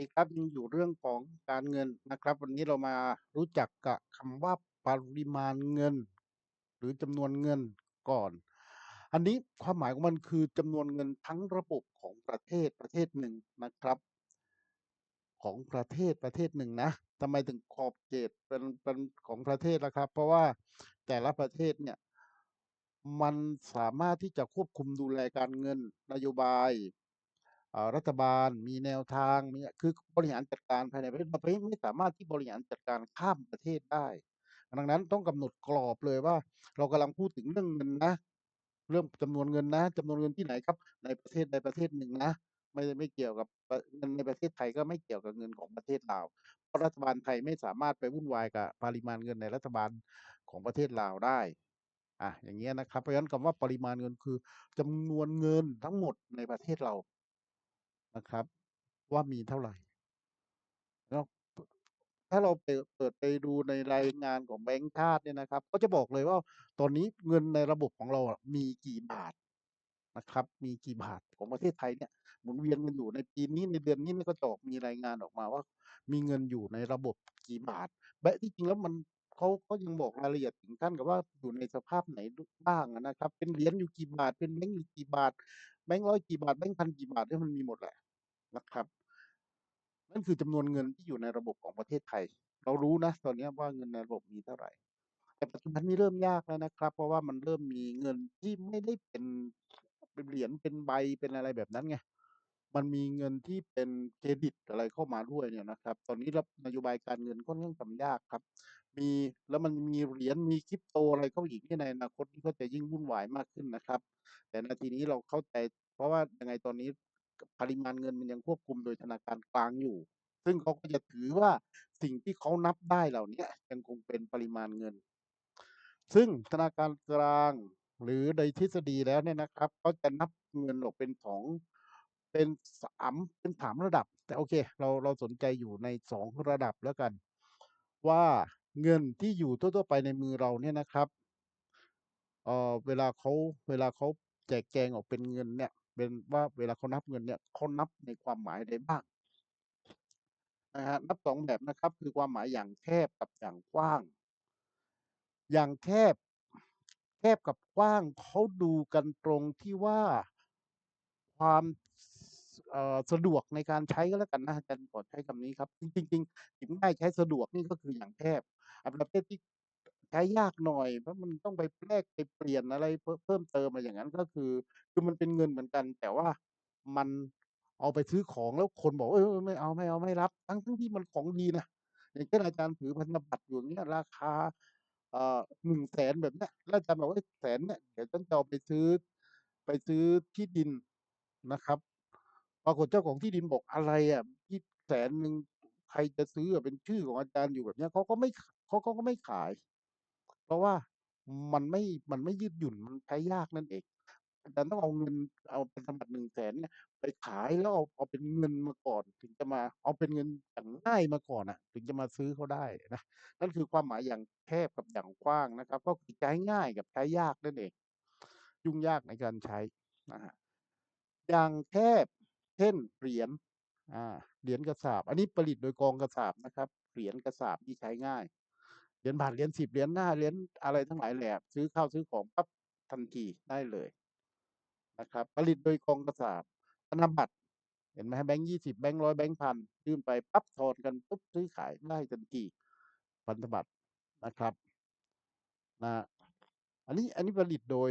ดีครับยังอยู่เรื่องของการเงินนะครับ วันนี้เรามารู้จักกับคำว่าปริมาณเงิน หรือจำนวนเงินก่อน อันนี้ความหมายของมันคือจำนวนเงินทั้งระบบของประเทศประเทศหนึ่งนะครับ ของประเทศประเทศหนึ่งนะทำไมถึงขอบเขตเป็นเป็นของประเทศล่ะครับ เพราะว่าแต่ละประเทศเนี่ยมันสามารถที่จะควบคุมดูแลการเงินนโยบาย รัฐบาลมีแนวทางมีคือบริหารจัดการภายในประเทศประเทศไม่สามารถที่บริหารจัดการข้ามประเทศได้ ดังนั้นต้องกำหนดกรอบเลยว่า เรากำลังพูดถึงเรื่องเงินนะเรื่องจำนวนเงินนะจำนวนเงินที่ไหนครับ ในประเทศใดประเทศหนึ่งนะไม่ไม่เกี่ยวกับเงินในประเทศไทยก็ไม่เกี่ยวกับเงินของประเทศลาวเพราะรัฐบาลไทยไม่สามารถไปวุ่นวายกับปริมาณเงินในรัฐบาลของประเทศลาวได้อะอย่างเงี้ยนะครับเพราะฉะนั้นคำว่าปริมาณเงินคือจำนวนเงินทั้งหมดในประเทศเรา นะครับ ว่ามีเท่าไหร่แล้วถ้าเราเปิดไปดูในรายงานของแบงก์ชาติเนี่ยนะครับ ก็จะบอกเลยว่าตอนนี้เงินในระบบของเรามีกี่บาทนะครับ มีกี่บาทของประเทศไทยเนี่ยหมุนเวียนกันอยู่ในปีนี้ในเดือนนี้นก็จะออกมีรายงานออกมาว่า มีเงินอยู่ในระบบกี่บาทแบะที่จริงแล้วมัน เขา เขายังบอกรายละเอียดถึงขั้นกับว่า อยู่ในสภาพไหนบ้างอะนะครับ เป็นเหรียญอยู่กี่บาท เป็นแบงก์อยู่กี่บาท แบงก์ร้อยกี่บาท แบงก์พันกี่บาท เนี่ย มันมีหมดแหละนะครับ นั่นคือจำนวนเงินที่อยู่ในระบบของประเทศไทย เรารู้นะตอนเนี้ยว่า เงินในระบบมีเท่าไหร่แต่ปัจจุบันนี้เริ่มยากแล้วนะครับ เพราะว่ามันเริ่มมีเงินที่ไม่ได้เป็น เป็นเหรียญ เป็นใบ เป็นอะไรแบบนั้นไง มันมีเงินที่เป็นเครดิตอะไรเข้ามาด้วยเนี่ยนะครับ ตอนนี้รับนโยบายการเงินค่อนข้างทำยากครับ มีแล้วมันมีเหรียญมีคริปโตอะไรเข้าอีกที่ในอนาคตนี่ก็จะยิ่งวุ่นวายมากขึ้นนะครับ แต่นาทีนี้เราเข้าใจ เพราะว่ายังไงตอนนี้ปริมาณเงินมันยังควบคุมโดยธนาคารกลางอยู่ ซึ่งเขาก็จะถือว่าสิ่งที่เขานับได้เหล่านี้ยยังคงเป็นปริมาณเงิน ซึ่งธนาคารกลางหรือโดยทฤษฎีแล้วเนี่ยนะครับเขาจะนับเงินออกเป็นสอง เป็นสามเป็นสามระดับ แต่โอเค เราเราสนใจอยู่ในสองระดับแล้วกัน ว่าเงินที่อยู่ทั่ว ๆ ไปในมือเราเนี่ยนะครับเอ่อเวลาเขาเวลาเขาแจกแจงออกเป็นเงินเนี่ย เป็นว่าเวลาเขานับเงินเนี่ยเขานับในความหมายใดบ้างนะฮะนับสองแบบนะครับ คือความหมายอย่างแคบกับอย่างกว้าง อย่างแคบ แคบกับกว้างเขาดูกันตรงที่ว่าความ สะดวกในการใช้ก็แล้วกันนะอาจารย์ขอใช้คำนี้ครับ จริงๆจริงๆถึงง่ายใช้สะดวกนี่ก็คืออย่างแคบอันประเภทที่ใช้ยากหน่อยเพราะมันต้องไปแลกไปเปลี่ยนอะไรเพิ่มเพิ่มเติมอะไรอย่างนั้นก็คือ คือมันเป็นเงินเหมือนกัน แต่ว่ามันเอาไปซื้อของแล้วคนบอกเออไม่เอาไม่เอาไม่รับ ทั้งทั้งที่มันของดีนะอย่างเช่นอาจารย์ถือพันธบัตรอยู่างเงี้ยราคาเอ่อหนึ่งแสนแบบเนี้ยแล้วอาจารย์บอกว่าแสนเนี่ยเดี๋ยวฉันจะเอาไปซื้อไปซื้อที่ดินนะครับ ปรากฏเจ้าของที่ดินบอกอะไรอะที่แสนหนึ่งใครจะซื้อเป็นชื่อของอาจารย์อยู่แบบเนี้ยเขาก็ไม่เขาก็ไม่ขาย เพราะว่ามันไม่มันไม่ยืดหยุ่นมันใช้ยากนั่นเองอาจารย์ต้องเอาเงินเอาพันธบัตรหนึ่งแสนเนี่ยไปขายแล้วเอาเอาเป็นเงินมาก่อน ถึงจะมาเอาเป็นเงินอย่างง่ายมาก่อนอะ ถึงจะมาซื้อเขาได้นะนั่นคือความหมายอย่างแคบกับอย่างกว้างนะครับ ก็คือใช้ง่ายกับใช้ยากนั่นเอง ยุ่งยากในการใช้นะฮะอย่างแคบ เช่นเหรียญอ่าเหรียญกระสาบ อันนี้ผลิตโดยกองกระสาบนะครับ เหรียญกระสาบที่ใช้ง่าย เหรียญบาทเหรียญสิบเหรียญหน้าเหรียญอะไรทั้งหลายแหละซื้อข้าวซื้อของปั๊บทันทีได้เลยนะครับ ผลิตโดยกองกระสาบธนบัตรเห็นไหมแบงค์ยี่สิบแบงค์ร้อยแบงค์พันยื่นไปปั๊บถอนกันปุ๊บซื้อขายได้ทันทีพันธบัตรนะครับนะ อันนี้อันนี้ผลิตโดย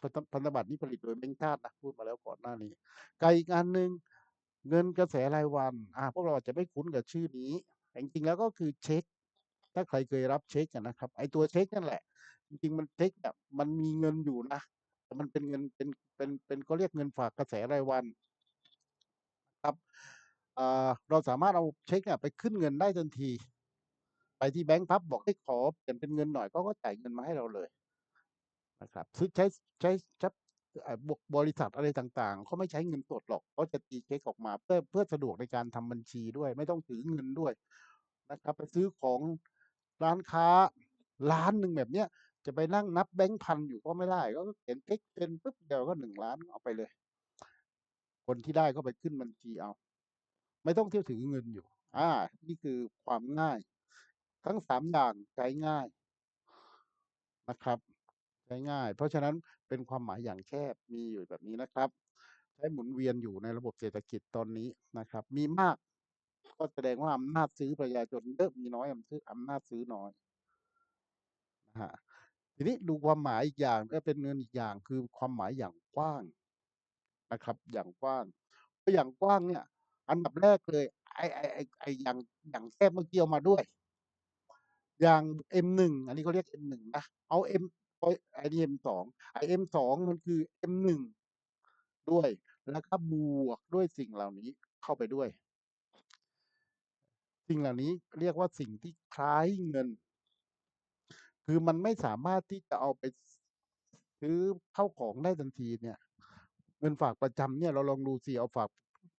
พันธพันธบัตรนี้ผลิตโดยแบงค์ชาตินะพูดมาแล้วก่อนหน้านี้ไกับอีกอันหนึ่งเงินกระแสรายวันอ่าพวกเราอาจจะไม่คุ้นกับชื่อนี้แต่จริงๆแล้วก็คือเช็ค ถ้าใครเคยรับเช็คนะครับ ไอตัวเช็คนั่นแหละ จริงๆมันเช็คแบบมันมีเงินอยู่นะแต่มันเป็นเงินเป็นเป็นเป็นเขาเรียกเงินฝากกระแสรายวันครับอ่าเราสามารถเอาเช็คเนี่ยไปขึ้นเงินได้ทันที ไปที่แบงก์พับบอกให้ขอเปลี่ยนเป็นเงินหน่อยเขาก็จ่ายเงินมาให้เราเลย นะครับซื้อใช้ใช้ช้เอ่อบริษัทอะไรต่างๆเขาไม่ใช้เงินสดหรอกเขาจะตีเช็คออกมา เพื่อเพื่อสะดวกในการทำบัญชีด้วย ไม่ต้องถือเงินด้วยนะครับไปซื้อของร้านค้าร้านหนึ่งแบบเนี้ยจะไปนั่งนับแบงค์พันอยู่ก็ไม่ได้ ก็เขียนเช็คเป็นปุ๊บเดียวก็หนึ่งล้านเอาไปเลย คนที่ได้ก็ไปขึ้นบัญชีเอา ไม่ต้องเที่ยวถือเงินอยู่ อ่า นี่คือความง่าย ทั้ง3อย่างใช้ง่ายนะครับ ง่ายเพราะฉะนั้นเป็นความหมายอย่างแคบมีอยู่แบบนี้นะครับ ใช้หมุนเวียนอยู่ในระบบเศรษฐกิจตอนนี้นะครับ มีมาก ก็แสดงว่าอำนาจซื้อประชาชนเยอะมีน้อยอำซื้ออำนาจซื้อน้อยนะครับทีนี้ดูความหมายอีกอย่างก็เป็นเงินอีกอย่างคือความหมายอย่างกว้างนะครับ อย่างกว้างก็อย่างกว้างเนี่ย อันดับแรกเลยไอ้ไอ้ไอ้ไอ้อย่างอย่างแคบเมื่อกี้เอามาด้วย อย่าง M1 อันนี้เขาเรียก M1 นะเอา M โอ๊ยไอ้นี่ M2 ไอ้ M2 มันคือ M1 ด้วย แล้วก็บวกด้วยสิ่งเหล่านี้เข้าไปด้วย สิ่งเหล่านี้เรียกว่าสิ่งที่คล้ายเงิน คือมันไม่สามารถที่จะเอาไปซื้อเข้าของได้ทันทีเนี่ย เงินฝากประจำเนี่ยเราลองดูสิเอาฝาก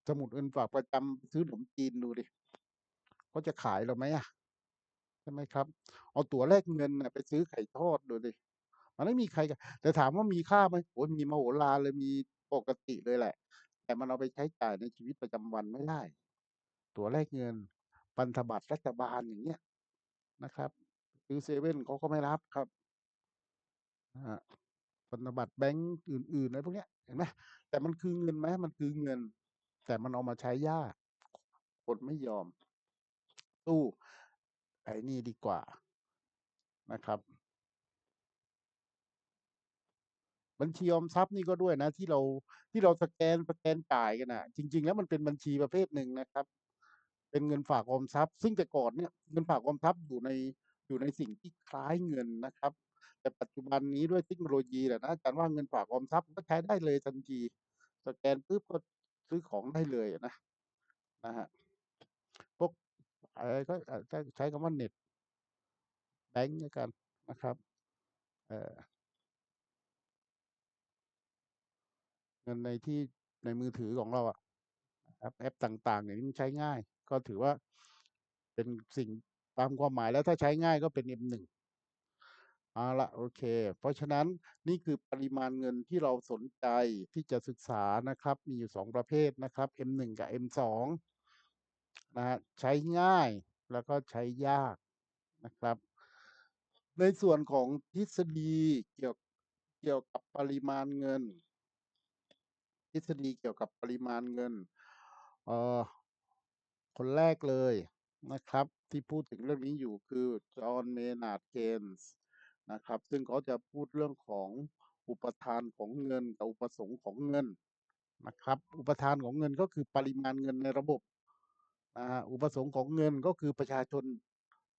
สมุดเงินฝากประจำซื้อขนมจีนดูดิเขาจะขายเราไหมอะ?ใช่ไหมครับ เอาตั๋วแลกเงินน่ไปซื้อไข่ทอดดูสิ มันไม่มีใครแต่ถามว่ามีค่าไหม?โอ้มีมโหฬารเลยมีปกติเลยแหละ แต่มันเอาไปใช้จ่ายในชีวิตประจำวันไม่ได้ ตัวแลกเงิน พันธบัตรรัฐบาลอย่างเงี้ยนะครับซื้อเซเว่นเขาก็ไม่รับครับนะครับพันธบัตรแบงก์อื่นๆอะไรพวกเนี้ยเห็นไหมแต่มันคือเงินไหม?มันคือเงิน แต่มันเอามาใช้ยากคนไม่ยอมสู้ไอ้นี่ดีกว่านะครับ บัญชีออมทรัพย์นี่ก็ด้วยนะ ที่เราที่เราสแกนสแกนจ่ายกันน่ะจริง ๆ แล้วมันเป็นบัญชีประเภทหนึ่งนะครับ เป็นเงินฝากออมทรัพย์ ซึ่งแต่ก่อนเนี่ยเงินฝากออมทรัพย์อยู่ในอยู่ในสิ่งที่คล้ายเงินนะครับ แต่ปัจจุบันนี้ด้วยเทคโนโลยีอะนะอาจารย์ว่าเงินฝากออมทรัพย์ก็ใช้ได้เลยทันที สแกนปุ๊บก็ซื้อของได้เลยอะนะนะพวกอะไรก็ใช้คำว่าเน็ตแบงก์กันนะครับ เอ่อ เงินในที่ในมือถือของเราอะแอปต่างๆอย่างนี้มันใช้ง่าย ก็ถือว่าเป็นสิ่งตามความหมายแล้วถ้าใช้ง่ายก็เป็น M1 เอาละโอเค เพราะฉะนั้นนี่คือปริมาณเงินที่เราสนใจที่จะศึกษานะครับ มีอยู่ 2 ประเภทนะครับ M1 กับ M2 นะครับใช้ง่ายแล้วก็ใช้ยากนะครับ ในส่วนของทฤษฎีเกี่ยวเกี่ยวกับปริมาณเงิน ฤษฎีเกี่ยวกับปริมาณเงินเอ่อคนแรกเลยนะครับ ที่พูดถึงเรื่องนี้อยู่คือ John Maynard Keynes นะครับ ซึ่งเขาจะพูดเรื่องของอุปทานของเงินกับอุปสงค์ของเงินนะครับ อุปทานของเงินก็คือปริมาณเงินในระบบนะครับอุปสงค์ของเงินก็คือประชาชน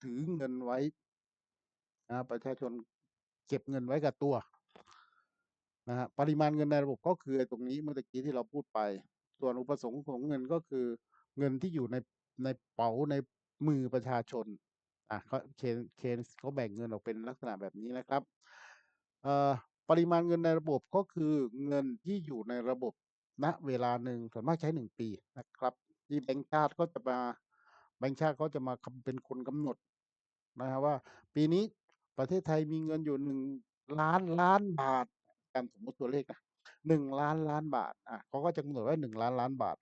ถือเงินไว้นะครับประชาชนเก็บเงินไว้กับตัว นะครับปริมาณเงินในระบบก็คือตรงนี้เมื่อตะกี้ที่เราพูดไป ส่วนอุปสงค์ของเงินก็คือ เงินที่อยู่ในในเป๋าในมือประชาชนอ่าเขา Keynes Keynes เขาแบ่งเงินออกเป็นลักษณะแบบนี้นะครับเอ่อปริมาณเงินในระบบก็คือเงินที่อยู่ในระบบณเวลาหนึ่งส่วนมากใช้1ปีนะครับ ที่แบงก์ชาติก็จะมาแบงก์ชาติเขาจะมาคำเป็นคนกำหนดนะครับว่า ปีนี้ประเทศไทยมีเงินอยู่1,000,000,000บาท ตามสมมติตัวเลขนะ1,000,000,000บาทอ่าเขาก็จะกำหนดไว้1,000,000,000บาท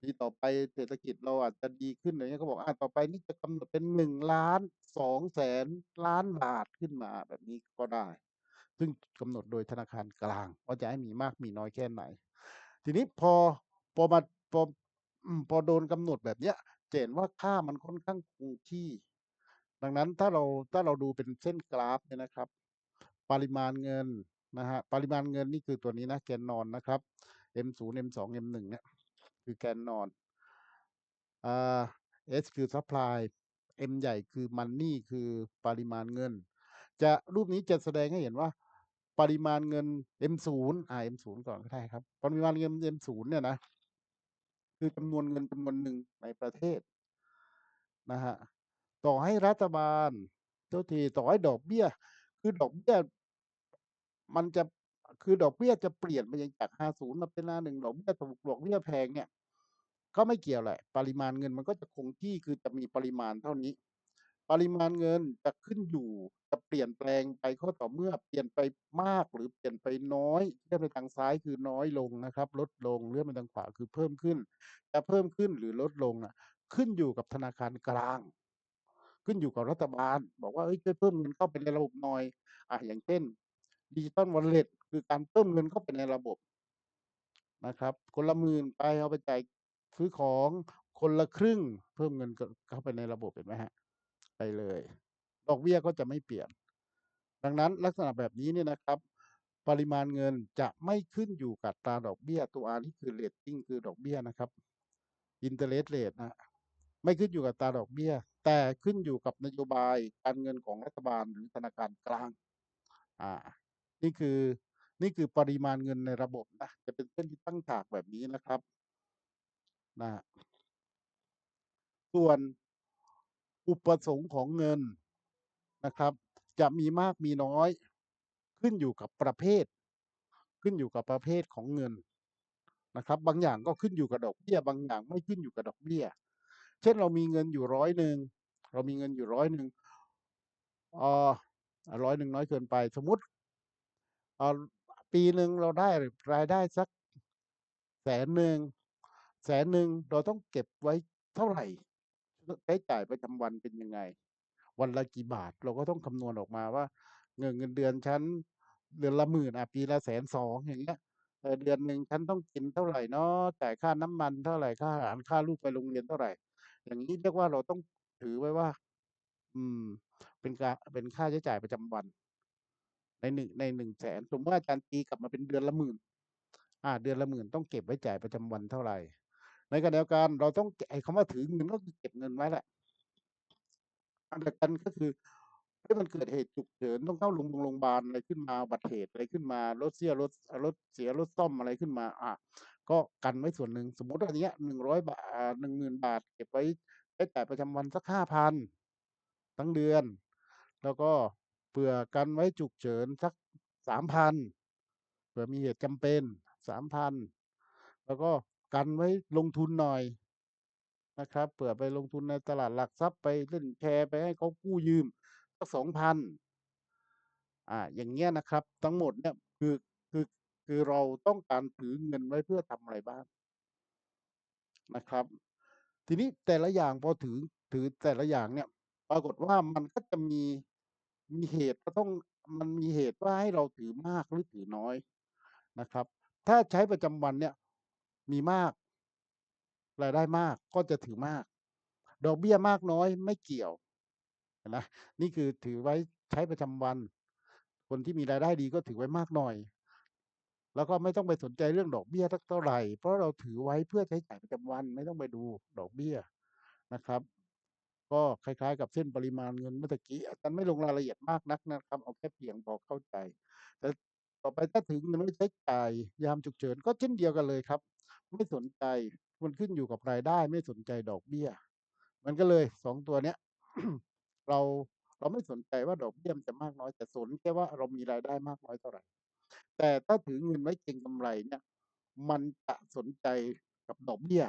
ปีต่อไปเศรษฐกิจเราอาจจะดีขึ้นอะไรเงี้ยเขาบอกอ่าต่อไปนี้จะกำหนดเป็น1,200,000,000,000บาทขึ้นมาแบบนี้ก็ได้ ซึ่งกำหนดโดยธนาคารกลางว่าจะให้มีมากมีน้อยแค่ไหน ทีนี้พอพอมาพอพอโดนกำหนดแบบเนี้ยจะเห็นว่าค่ามันค่อนข้างคงที่ ดังนั้นถ้าเราถ้าเราดูเป็นเส้นกราฟเนี่ยนะครับ ปริมาณเงิน นะครับปริมาณเงินนี่คือตัวนี้นะแกนนอนนะครับ M0 M2 M1 เนี่ยคือแกนนอนอ่า S คือซัปพลาย M ใหญ่คือ Money คือปริมาณเงิน จะรูปนี้จะแสดงให้เห็นว่า ปริมาณเงิน M0 อ่า M0 ก่อนก็ได้ครับ ปริมาณเงิน M0 เนี่ยนะคือจำนวนเงินจำนวนหนึ่งในประเทศนะครับต่อให้รัฐบาลโทษทีต่อให้ดอกเบี้ย คือดอกเบี้ย มันจะคือดอกเบี้ยจะเปลี่ยนไปจาก50มาเป็น51ดอกเบี้ยถูกดอกเบี้ยแพงเนี่ย ก็ไม่เกี่ยวแหละ ปริมาณเงินมันก็จะคงที่คือจะมีปริมาณเท่านี้ ปริมาณเงินจะขึ้นอยู่จะเปลี่ยนแปลงไปก็ต่อเมื่อเปลี่ยนไปมากหรือเปลี่ยนไปน้อยเลื่อนไปทางซ้ายคือน้อยลงนะครับ ลดลงเลื่อนไปทางขวาคือเพิ่มขึ้น จะเพิ่มขึ้นหรือลดลงน่ะ ขึ้นอยู่กับธนาคารกลาง ขึ้นอยู่กับรัฐบาล บอกว่าเฮ้ยช่วยเพิ่มเงินเข้าไปในระบบหน่อยอาอย่างเช่น Digital Wallet คือการเพิ่มเงินเข้าไปในระบบนะครับ คนละ10,000ไปเอาไปจ่ายซื้อของคนละครึ่ง เพิ่มเงินกเข้าไปในระบบเห็นไหมครับ?ไปเลย ดอกเบี้ยก็จะไม่เปลี่ยน ดังนั้นลักษณะแบบนี้เนี่ยนะครับ ปริมาณเงินจะไม่ขึ้นอยู่กับตราดอกเบี้ยตัว R นี่คือ Rating คือดอกเบี้ยนะครับ Interest Rate นะครับไม่ขึ้นอยู่กับตราดอกเบี้ย แต่ขึ้นอยู่กับนโยบายการเงินของรัฐบาลหรือธนาคารกลาง อ่า นี่คือนี่คือปริมาณเงินในระบบนะจะเป็นเส้นที่ตั้งฉากแบบนี้นะครับนะส่วนอุปสงค์ของเงินนะครับ จะมีมากมีน้อย ขึ้นอยู่กับประเภท ขึ้นอยู่กับประเภทของเงินนะครับ บางอย่างก็ขึ้นอยู่กับดอกเบี้ย บางอย่างไม่ขึ้นอยู่กับดอกเบี้ย เช่นเรามีเงินอยู่100เรามีเงินอยู่100เอ่ออ่า100น้อยเกินไป สมมติ เอ่อปีหนึ่งเราได้รายได้สัก100,000 100,000เราต้องเก็บไว้เท่าไหร่ใช้จ่ายประจำวันเป็นยังไง วันละกี่บาทเราก็ต้องคำนวณออกมาว่า เงินเงินเดือนฉันเดือนละ10,000อ่าปีละ120,000อย่างเงี้ยเดือนหนึ่งฉันต้องกินเท่าไหรเนาะจ่ายค่าน้ำมันเท่าไหร่ค่าอาหารค่าลูกไปโรงเรียนเท่าไหร่ อย่างงี้เรียกว่าเราต้องถือไว้ว่า อืม เป็นการเป็นค่าใช้จ่ายประจำวัน ในหนึ่งใน100,000สนสมมุติว่าอาจารย์ตีกลับมาเป็นเดือนละ10,000อ่า เดือนละ10,000ต้องเก็บไว้จ่ายประจำวันเท่าไหร่ ในขณะเดียวกันเราต้องไอ้คำว่าถือเงินก็คือเก็บเงินไว้แหละอันเดียวกันก็คือเฮ้มันเกิดเหตุฉุกเฉินต้องเข้าโรงบงโรงบาลอะไรขึ้นมาบัติเหตุอะไรขึ้นมารถเสียรถรถเสียรถซ่อมอะไรขึ้นมา อ่าก็กันไว้ส่วนหนึ่งสมมุติว่าอย่างเงี้อย100บาอ่า10,000บาท เก็บไว้ใช้จ่ายประจำวันสัก5,000ทั้งเดือน แล้วก็ เผื่อกันไว้ฉุกเฉินสัก3,000เผื่อมีเหตุจำเป็น3,000แล้วก็กันไว้ลงทุนหน่อยนะครับเผื่อไปลงทุนในตลาดหลักทรัพย์ไปเล่นแชร์ไปให้เขากู้ยืมสัก2,000อ่าอย่างเงี้ยนะครับ ทั้งหมดเนี่ยคือคือคือเราต้องการถือเงินไว้เพื่อทำอะไรบ้างนะครับ ทีนี้แต่ละอย่างพอถือถือแต่ละอย่างเนี่ย ปรากฏว่ามันก็จะมี มีเหตุก็ต้องมันมีเหตุว่าให้เราถือมากหรือถือน้อยนะครับ ถ้าใช้ประจำวันเนี่ยมีมากรายได้มากก็จะถือมาก ดอกเบี้ยมากน้อยไม่เกี่ยวนไหมนี่คือถือไว้ใช้ประจำวัน คนที่มีรายได้ดีก็ถือไว้มากหน่อย แล้วก็ไม่ต้องไปสนใจเรื่องดอกเบี้ยสักเท่าไหร่ เพราะเราถือไว้เพื่อใช้จ่ายประจำวันไม่ต้องไปดูดอกเบี้ยนะครับ ก็คล้ายๆ กับเส้นปริมาณเงินเมื่อกี้อาจารย์ไม่ลงรายละเอียดมากนักนะครับ เอาแค่เพียงพอเข้าใจ แต่ต่อไปถ้าถือเงินไว้ใช้จ่ายยามฉุกเฉินก็เช่นเดียวกันเลยครับ ไม่สนใจมันขึ้นอยู่กับรายได้ ไม่สนใจดอกเบี้ย มันก็เลย2ตัวเนี้ยเราเราไม่สนใจว่าดอกเบี้ยมันจะมากน้อยแต่สนแค่ว่าเรามีรายได้มากน้อยเท่าไหร่ แต่ถ้าถือเงินไว้เก็งกำไรเนี่ย มันจะสนใจกับดอกเบี้ย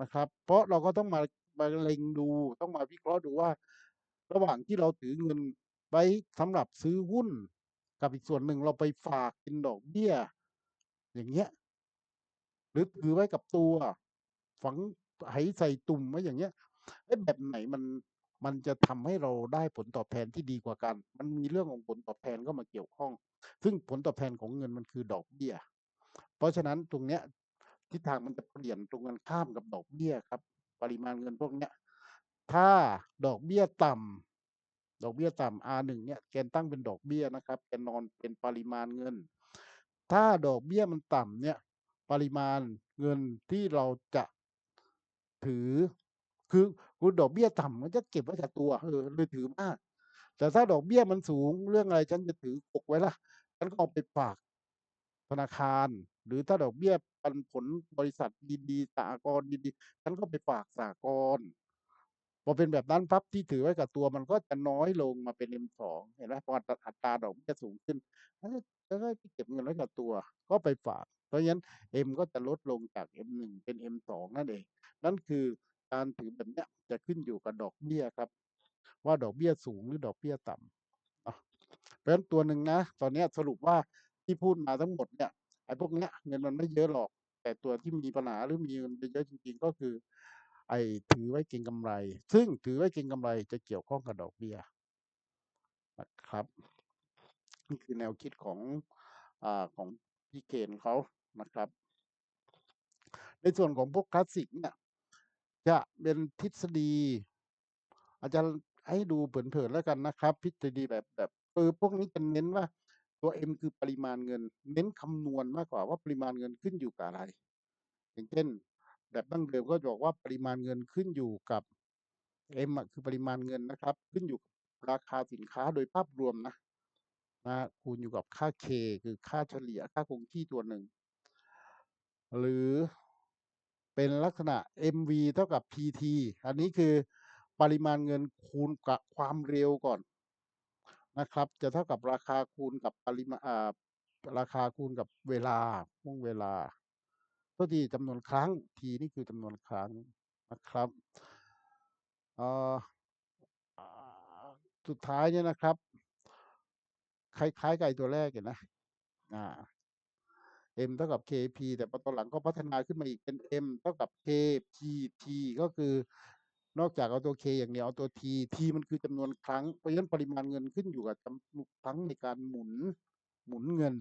นะครับ เพราะเราก็ต้องมา มาเล็งดูต้องมาวิเคราะห์ดูว่า ระหว่างที่เราถือเงินไว้สำหรับซื้อหุ้น กับอีกส่วนหนึ่งเราไปฝากกินดอกเบี้ย อย่างเงี้ย หรือถือไว้กับตัว ฝังไหใส่ตุ่มไว้อย่างเงี้ยเอ๊ะแบบไหนมันมันจะทำให้เราได้ผลตอบแทนที่ดีกว่ากัน มันมีเรื่องของผลตอบแทนเข้ามาเกี่ยวข้อง ซึ่งผลตอบแทนของเงินมันคือดอกเบี้ย เพราะฉะนั้นตรงเนี้ยทิศทางมันจะเปลี่ยนตรงกันข้ามกับดอกเบี้ยครับ ปริมาณเงินพวกเนี้ยถ้าดอกเบี้ยต่ำดอกเบี้ยต่ำ R1 เนี่ยแกนตั้งเป็นดอกเบี้ยนะครับแกนนอนเป็นปริมาณเงิน ถ้าดอกเบี้ยมันต่ำเนี่ยปริมาณเงินที่เราจะถือ คือคือดอกเบี้ยต่ำมันจะเก็บไว้กับตัวเออเลยถือมาก แต่ถ้าดอกเบี้ยมันสูงเรื่องอะไรฉันจะถือกกไว้ละฉันก็เอาไปฝากธนาคาร หรือถ้าดอกเบี้ยปันผลบริษัทดีๆสหกรณ์ดีๆฉันก็ไปฝากสหกรณ์พอเป็นแบบนั้นปั๊บที่ถือไว้กับตัวมันก็จะน้อยลงมาเป็น M2 เห็นไหมพออัตราดอกเบี้ยสูงขึ้นฉันก็ฉันก็เก็บเงินไว้กับตัว ก็ไปฝาก เพราะฉะนั้น M ก็จะลดลงจาก M1 เป็น M2 นั่นเอง นั่นคือการถือแบบเนี้ยจะขึ้นอยู่กับดอกเบี้ยครับ ว่าดอกเบี้ยสูงหรือดอกเบี้ยต่ำเนาเพราะฉะนั้นตัวหนึ่งนะ ตอนนี้สรุปว่าที่พูดมาทั้งหมดเนี่ย อ้พวกเนี้ยเงินมันไม่เยอะหรอก แต่ตัวที่มีปัญหาหรือมีเงินเยอะจริงๆก็คือ ไอ้ถือไว้เก็งกำไร ซึ่งถือไว้เก็งกำไรจะเกี่ยวข้องกับดอกเบี้ยนะครับนี่คือแนวคิดของอ่าของพี่เกณฑ์เขานะครับ ในส่วนของพวกคลาสสิกเนี่ยจะเป็นทฤษฎี อาจจะให้ดูเผินๆแล้วกันนะครับทฤษฎีแบบแบบเออพวกนี้จะเน้นว่า ตัว M คือปริมาณเงิน เน้นคำนวณมากกว่าว่าปริมาณเงินขึ้นอยู่กับอะไร อย่างเช่น แบบดั้งเดิมก็บอกว่าปริมาณเงินขึ้นอยู่กับ M คือปริมาณเงินนะครับ ขึ้นอยู่กับราคาสินค้าโดยภาพรวมนะนะคูณอยู่กับค่า K คือค่าเฉลี่ยค่าคงที่ตัวหนึ่ง หรือเป็นลักษณะ MV เท่ากับ PT อันนี้คือปริมาณเงินคูณกับความเร็วก่อน นะครับ จะเท่ากับราคาคูณกับปริมาณราคาคูณกับเวลาช่วงเวลาตัวทีจำนวนครั้ง T นี่คือจำนวนครั้งนะครับอ่าสุดท้ายเนี่ยนะครับ คล้ายๆกับไอ้ตัวแรกเห็นนะอ่า m เท่ากับ kp แต่พอตอนหลังก็พัฒนาขึ้นมาอีกเป็น m เท่ากับ kpt ก็คือ นอกจากเอาตัว k อย่างเดียวเอาตัว t t มันคือจำนวนครั้ง เพราะฉะนั้นปริมาณเงินขึ้นอยู่กับจำนวนครั้งในการหมุนหมุนเงิน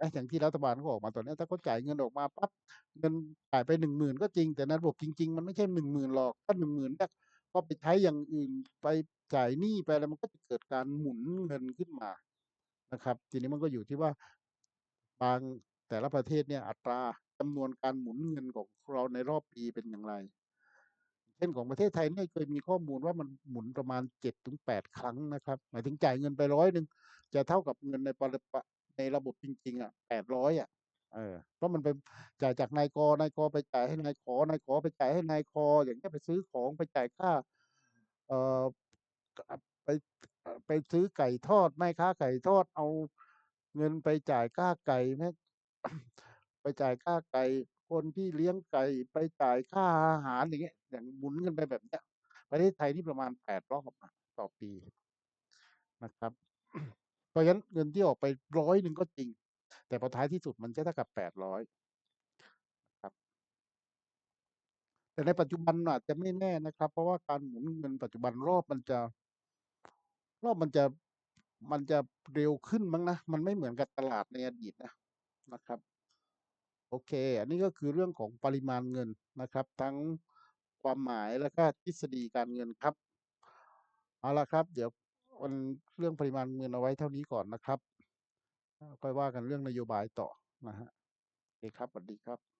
นะอย่างที่รัฐบาลเขาออกมาตอนนี้ถ้าเขาจ่ายเงินออกมาปั๊บเงินจ่ายไปหนึ่งหมื่นก็จริงแต่ในระบบจริง ๆ มันไม่ใช่หนึ่งหมื่นหรอกถ้าหนึ่งหมื่นเนี่ยก็ไปใช้อย่างอื่นไปจ่ายหนี้ไปแล้วมันก็จะเกิดการหมุนเงินขึ้นมานะครับ ทีนี้มันก็อยู่ที่ว่าบางแต่ละประเทศเนี่ยอัตราจำนวนการหมุนเงินของเราในรอบปีเป็นอย่างไร เช่นของประเทศไทยเนี่ยเคยมีข้อมูลว่ามันหมุนประมาณเจ็ดถึงแปดครั้งนะครับ หมายถึงจ่ายเงินไปร้อยหนึ่งจะเท่ากับเงินในปริปในระบบจริง ๆ อะแปดร้อยอะเออเพราะมันเป็นจ่ายจากนายกนายกไปจ่ายให้นายขอนายขอไปจ่ายให้นายคอ อย่างเงี้ยไปซื้อของไปจ่ายค่าเอ่อไปไปซื้อไก่ทอดแม่ค้าไก่ทอดเอาเงินไปจ่ายค่าไก่แม่ไปจ่ายค่าไก่ คนที่เลี้ยงไก่ไปจ่ายค่าอาหารอย่างเงี้ย อย่างหมุนกันไปแบบเนี้ยประเทศไทยนี่ประมาณแปดรอบต่อปีนะครับ เพราะฉะนั้นเงินที่ออกไปร้อยหนึ่งก็จริง แต่พอท้ายที่สุดมันจะเท่ากับแปดร้อยครับ แต่ในปัจจุบันอาจจะไม่แน่นะครับ เพราะว่าการหมุนเงินปัจจุบันรอบมันจะ รอบมันจะมันจะเร็วขึ้นมั้งนะ มันไม่เหมือนกับตลาดในอดีตนะนะครับ โอเค อันนี้ก็คือเรื่องของปริมาณเงินนะครับ ทั้งความหมายแล้วก็ทฤษฎีการเงินครับ เอาละครับ เดี๋ยววันเรื่องปริมาณเงินเอาไว้เท่านี้ก่อนนะครับค่อยว่ากันเรื่องนโยบายต่อนะฮะโอเคครับสวัสดีครับ